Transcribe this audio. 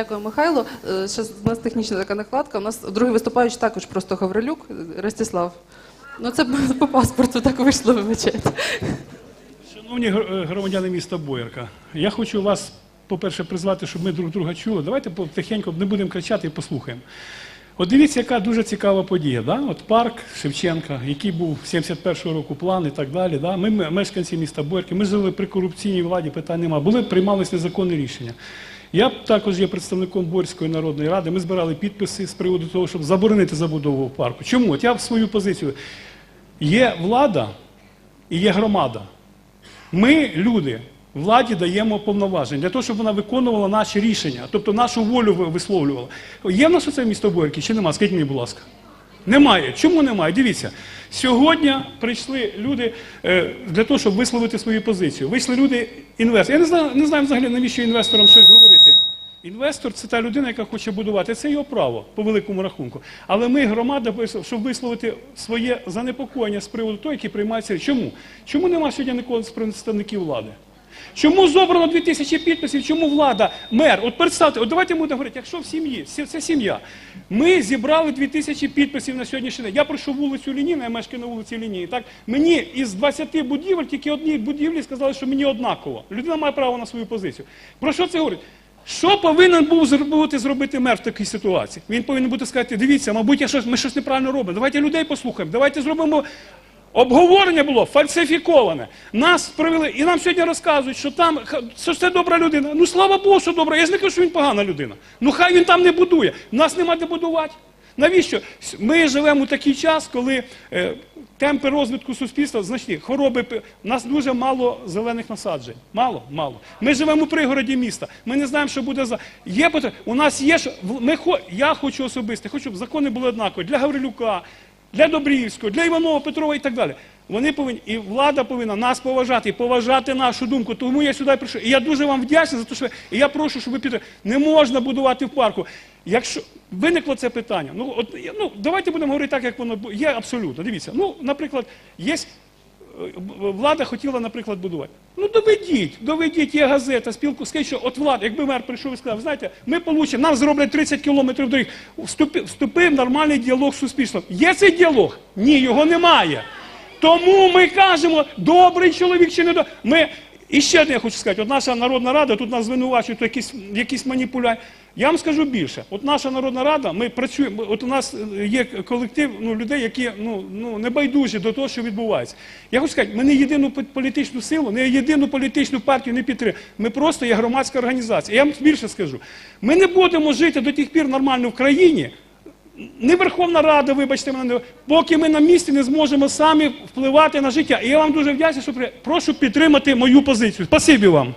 Дякую, Михайло. Зараз Ще у нас технічна така накладка. У нас другий виступаючий також просто Гаврилюк е, Ростислав. Ну це по паспорту так вийшло, вибачайте. Шановні е, громадяни міста Боярка, я хочу вас, по-перше, призвати, щоб ми друг друга чули. Давайте потихеньку не будемо кричати і послухаємо. От дивіться, яка дуже цікава подія. Да? От парк Шевченка, який був 71-го року план і так далі. Да? Ми мешканці міста Боярки, ми жили при корупційній владі, питань немає. Були приймались незаконні рішення. Я також є представником Борської народної ради. Ми збирали підписи з приводу того, щоб заборонити забудову парку. Чому? От я в свою позицію. Є влада і є громада. Ми, люди, владі даємо повноваження для того, щоб вона виконувала наші рішення, тобто нашу волю висловлювала. Є в нас оце місто Бойки чи нема? Скажіть мені, будь ласка. Немає. Чому немає? Дивіться, сьогодні прийшли люди е, для того, щоб висловити свою позицію. Вийшли люди інвестори. Я не знаю, не знаю взагалі, навіщо інвесторам щось говорити. Інвестор це та людина, яка хоче будувати. Це його право по великому рахунку. Але ми, громада, щоб висловити своє занепокоєння з приводу того, які приймаються. Чому? Чому немає сьогодні нікого з представників влади? Чому зобрано 2000 підписів? Чому влада, мер? От представте, от давайте будемо говорити, якщо в сім'ї, це сім'я. Ми зібрали 2000 підписів на сьогоднішній день. Я пройшов вулицю Лініна, я мешкаю на вулиці Лінії. Так мені із 20 будівель тільки одній будівлі сказали, що мені однаково. Людина має право на свою позицію. Про що це говорить? Що повинен був зробити, зробити мер в такій ситуації? Він повинен бути сказати, дивіться, мабуть, я щось, ми щось неправильно робимо. Давайте людей послухаємо, давайте зробимо. Обговорення було фальсифіковане. Нас привели, і нам сьогодні розказують, що там що це добра людина. Ну слава Богу, що добра. Я ж не кажу, що він погана людина. Ну хай він там не будує. Нас нема де будувати. Навіщо? Ми живемо у такий час, коли е, темпи розвитку суспільства значні. Хвороби, у нас дуже мало зелених насаджень. Мало, мало. Ми живемо у пригороді міста. Ми не знаємо, що буде за. Є потреба. У нас є що. Ми. Я хочу особисто, хочу, щоб закони були однакові для Гаврилюка, для Добрівського, для Іванова, Петрова і так далі. Вони повинні, і влада повинна нас поважати, і поважати нашу думку. Тому я сюди прийшов. І я дуже вам вдячний за те, що і я прошу, щоб ви підтримали. Не можна будувати в парку. Якщо виникло це питання, ну от ну давайте будемо говорити так, як воно є абсолютно. Дивіться, ну, наприклад, є. Влада хотіла, наприклад, будувати. Ну доведіть, доведіть, є газета, спілку, скажіть, що от влада, якби мер прийшов і сказав, «Ви знаєте, ми получимо, нам зроблять 30 кілометрів доріг. Вступи, вступив в нормальний діалог з суспільством. Є цей діалог? Ні, його немає. Тому ми кажемо, добрий чоловік чи не добрий. Ми... І ще одне я хочу сказати, от наша Народна Рада, тут нас звинувачують якісь, якісь маніпуляції. Я вам скажу більше. От наша Народна Рада, ми працюємо, от у нас е, є колектив ну, людей, які ну, ну, не байдужі до того, що відбувається. Я хочу сказати, ми не єдину політичну силу, не єдину політичну партію не підтримуємо. Ми просто є громадська організація. Я вам більше скажу. Ми не будемо жити до тих пір нормально в країні, не Верховна Рада, вибачте мене, поки ми на місці не зможемо самі впливати на життя. І я вам дуже вдячний, що прошу підтримати мою позицію. Спасибі вам.